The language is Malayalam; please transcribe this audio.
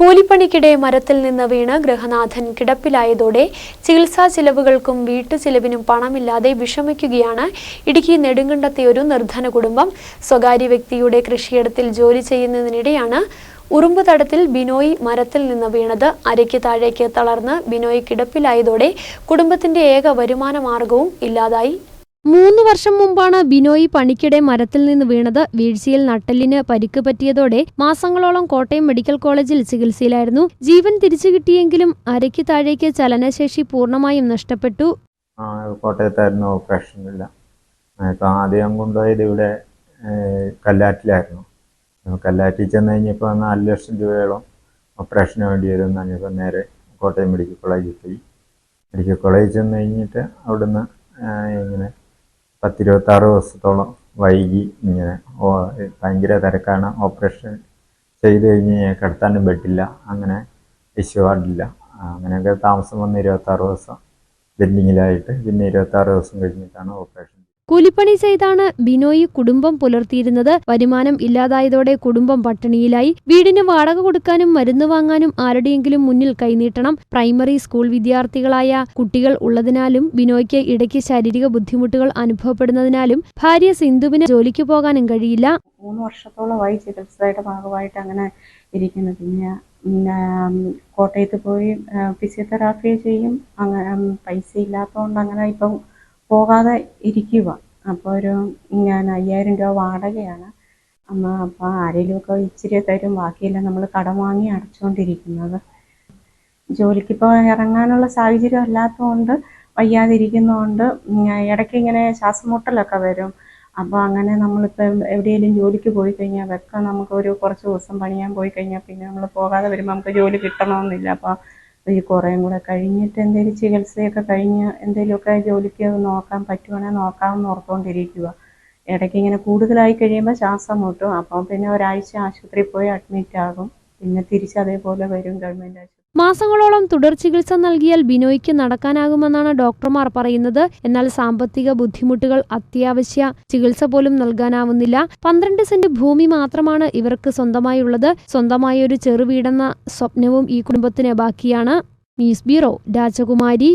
കൂലിപ്പണിക്കിടെ മരത്തിൽ നിന്ന് വീണ് ഗൃഹനാഥൻ കിടപ്പിലായതോടെ ചികിത്സാ ചിലവുകൾക്കും വീട്ടു ചിലവിനും പണമില്ലാതെ വിഷമിക്കുകയാണ്. ഇടുക്കി നെടുങ്കണ്ടത്തെ ഒരു നിർധന കുടുംബം സ്വകാര്യ വ്യക്തിയുടെ കൃഷിയിടത്തിൽ ജോലി ചെയ്യുന്നതിനിടെയാണ് ഉറുമ്പ് തടത്തിൽ ബിനോയ് മരത്തിൽ നിന്ന് വീണത്. അരയ്ക്ക് താഴേക്ക് തളർന്ന് ബിനോയ് കിടപ്പിലായതോടെ കുടുംബത്തിന്റെ ഏക വരുമാന മാർഗവും ഇല്ലാതായി. മൂന്ന് വർഷം മുമ്പാണ് ബിനോയി പണിക്കിടെ മരത്തിൽ നിന്ന് വീണത്. വീഴ്ചയിൽ നട്ടലിന് പരിക്ക് പറ്റിയതോടെ മാസങ്ങളോളം കോട്ടയം മെഡിക്കൽ കോളേജിൽ ചികിത്സയിലായിരുന്നു. ജീവൻ തിരിച്ചു കിട്ടിയെങ്കിലും അരയ്ക്ക് താഴേക്ക് ചലനശേഷി പൂർണമായും നഷ്ടപ്പെട്ടു. കോട്ടയത്തായിരുന്നു ഓപ്പറേഷനില്ല ഇപ്പം ആദ്യം കൊണ്ടുപോയത് ഇവിടെ കല്ലാറ്റിലായിരുന്നു. കല്ലാറ്റിൽ ചെന്ന് കഴിഞ്ഞപ്പോൾ നാല് ലക്ഷം രൂപയോളം ഓപ്പറേഷന് വേണ്ടി എന്ന് പറഞ്ഞപ്പോൾ നേരെ കോട്ടയം മെഡിക്കൽ കോളേജിൽ പോയി. മെഡിക്കൽ കോളേജിൽ ചെന്ന് കഴിഞ്ഞിട്ട് അവിടുന്ന് ഇങ്ങനെ പത്തിരുപത്താറ് ദിവസത്തോളം വൈകി ഇങ്ങനെ ഭയങ്കര തിരക്കാണ്. ഓപ്പറേഷൻ ചെയ്ത് കഴിഞ്ഞ് കിടത്താനും പറ്റില്ല. അങ്ങനെ ഇഷ്യൂ ആടില്ല അങ്ങനെയൊക്കെ താമസം വന്ന് ഇരുപത്താറ് ദിവസം ബെൻഡിങ്ങിലായിട്ട് പിന്നെ ഇരുപത്താറ് ദിവസം കഴിഞ്ഞിട്ടാണ് ഓപ്പറേഷൻ കൂലിപ്പണി ചെയ്താണ് ബിനോയി കുടുംബം പുലർത്തിയിരുന്നത്. വരുമാനം ഇല്ലാതായതോടെ കുടുംബം പട്ടിണിയിലായി. വീടിന് വാടക കൊടുക്കാനും മരുന്ന് വാങ്ങാനും ആരുടെയെങ്കിലും മുന്നിൽ കൈനീട്ടണം. പ്രൈമറി സ്കൂൾ വിദ്യാർത്ഥികളായ കുട്ടികൾ ഉള്ളതിനാലും ബിനോയ്ക്ക് ഇടയ്ക്ക് ശാരീരിക ബുദ്ധിമുട്ടുകൾ അനുഭവപ്പെടുന്നതിനാലും ഭാര്യ സിന്ധുവിന് ജോലിക്ക് പോകാനും കഴിയില്ല. മൂന്ന് വർഷത്തോളമായി ചികിത്സയുടെ ഭാഗമായിട്ട് അങ്ങനെ ഇരിക്കുന്നു. പിന്നെ കോട്ടയത്ത് പോയി ഫിസിയോതെറാപ്പി ചെയ്യും. അങ്ങനെ പൈസ ഇല്ലാത്തതുകൊണ്ട് അങ്ങനെ ഇപ്പം പോകാതെ ഇരിക്കുക അപ്പോൾ ഒരു ഞാൻ അയ്യായിരം രൂപ വാടകയാണ്. അമ്മ അപ്പോൾ ആരെങ്കിലുമൊക്കെ ഇച്ചിരി തരും. ബാക്കിയെല്ലാം നമ്മൾ കടം വാങ്ങി അടച്ചുകൊണ്ടിരിക്കുന്നത് ജോലിക്കിപ്പോൾ ഇറങ്ങാനുള്ള സാഹചര്യം അല്ലാത്തതുകൊണ്ട് വയ്യാതിരിക്കുന്നതുകൊണ്ട് ഇടയ്ക്ക് ഇങ്ങനെ ശ്വാസം മുട്ടലൊക്കെ വരും. അപ്പോൾ അങ്ങനെ നമ്മളിപ്പോൾ എവിടെയെങ്കിലും ജോലിക്ക് പോയി കഴിഞ്ഞാൽ വെക്ക നമുക്കൊരു കുറച്ച് ദിവസം പണിയാൻ പോയി കഴിഞ്ഞാൽ പിന്നെ നമ്മൾ പോകാതെ വരുമ്പോൾ നമുക്ക് ജോലി കിട്ടണമെന്നില്ല. അപ്പോൾ ഈ കുറേയും കൂടെ കഴിഞ്ഞിട്ട് എന്തെങ്കിലും ചികിത്സയൊക്കെ കഴിഞ്ഞ് എന്തെങ്കിലുമൊക്കെ ജോലിക്ക് നോക്കാൻ പറ്റുവാണെങ്കിൽ നോക്കാമെന്ന് ഓർത്തുകൊണ്ടിരിക്കുക ഇടയ്ക്ക് ഇങ്ങനെ കൂടുതലായി കഴിയുമ്പോൾ ശ്വാസം മുട്ടും. അപ്പോൾ പിന്നെ ഒരാഴ്ച ആശുപത്രിയിൽ പോയി അഡ്മിറ്റ് ആകും പിന്നെ തിരിച്ചതേപോലെ വരും ഗവൺമെന്റ് മാസങ്ങളോളം തുടർ ചികിത്സ നൽകിയാൽ ബിനോയ്ക്ക് നടക്കാനാകുമെന്നാണ് ഡോക്ടർമാർ പറയുന്നത്. എന്നാൽ സാമ്പത്തിക ബുദ്ധിമുട്ടുകൾ അത്യാവശ്യ ചികിത്സ പോലും നൽകാനാവുന്നില്ല. പന്ത്രണ്ട് സെന്റ് ഭൂമി മാത്രമാണ് ഇവർക്ക് സ്വന്തമായുള്ളത്. സ്വന്തമായ ഒരു ചെറുവീടെന്ന സ്വപ്നവും ഈ കുടുംബത്തിന് ബാക്കിയാണ്. ന്യൂസ് ബ്യൂറോ രാജകുമാരി.